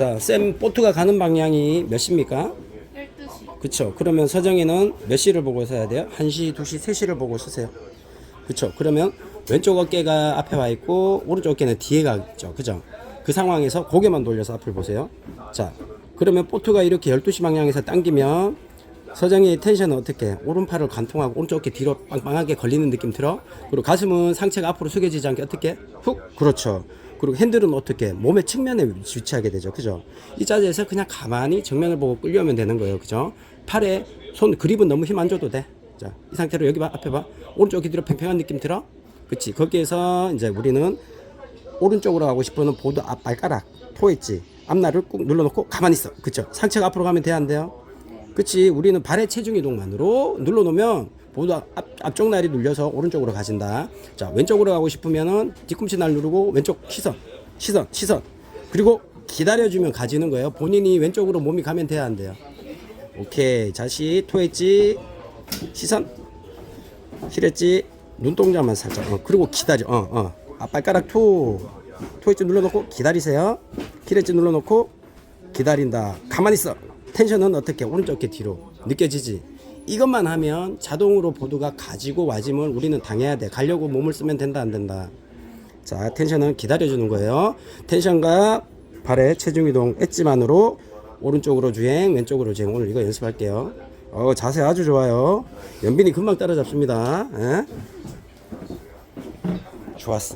자, 쌤 보트가 가는 방향이 몇 시입니까? 12시. 그쵸. 그러면 서정이는 몇 시를 보고 서야 돼요? 1시, 2시, 3시를 보고 쓰세요. 그쵸. 그러면 왼쪽 어깨가 앞에 와 있고 오른쪽 어깨는 뒤에 가 있죠. 그죠? 그 상황에서 고개만 돌려서 앞을 보세요. 자, 그러면 보트가 이렇게 12시 방향에서 당기면 서정이 텐션은 어떻게? 오른팔을 관통하고 오른쪽 어깨 뒤로 빵빵하게 걸리는 느낌 들어? 그리고 가슴은 상체가 앞으로 숙여지지 않게 어떻게? 훅! 그렇죠. 그리고 핸들은 어떻게? 몸의 측면에 위치하게 되죠. 그죠? 이 자세에서 그냥 가만히 정면을 보고 끌려오면 되는 거예요. 그죠? 팔에 손 그립은 너무 힘 안 줘도 돼. 자, 이 상태로 여기 봐. 앞에 봐. 오른쪽 어깨 뒤로 팽팽한 느낌 들어? 그치? 거기에서 이제 우리는 오른쪽으로 가고 싶으면 보드 앞 발가락 토했지 앞날을 꾹 눌러놓고 가만히 있어 그쵸 상체가 앞으로 가면 돼야 안 돼요 그치? 우리는 발의 체중 이동만으로 눌러 놓으면 보드 앞, 앞쪽 날이 눌려서 오른쪽으로 가진다. 자 왼쪽으로 가고 싶으면은 뒤꿈치 날 누르고 왼쪽 시선 시선 시선. 그리고 기다려주면 가지는 거예요. 본인이 왼쪽으로 몸이 가면 돼야 안 돼요? 오케이. 자시 토했지? 시선. 힐했지? 눈동자만 살짝. 어, 그리고 기다려. 어어. 앞발가락 토. 토했지? 눌러놓고 기다리세요. 힐했지? 눌러놓고 기다린다. 가만히 있어 텐션은 어떻게 오른쪽 어깨 뒤로 느껴지지? 이것만 하면 자동으로 보드가 가지고 와짐을 우리는 당해야 돼. 가려고 몸을 쓰면 된다 안 된다? 자 텐션은 기다려주는 거예요. 텐션과 발의 체중 이동 엣지만으로 오른쪽으로 주행 왼쪽으로 주행. 오늘 이거 연습할게요. 어 자세 아주 좋아요. 연빈이 금방 따라잡습니다. 예? 좋았어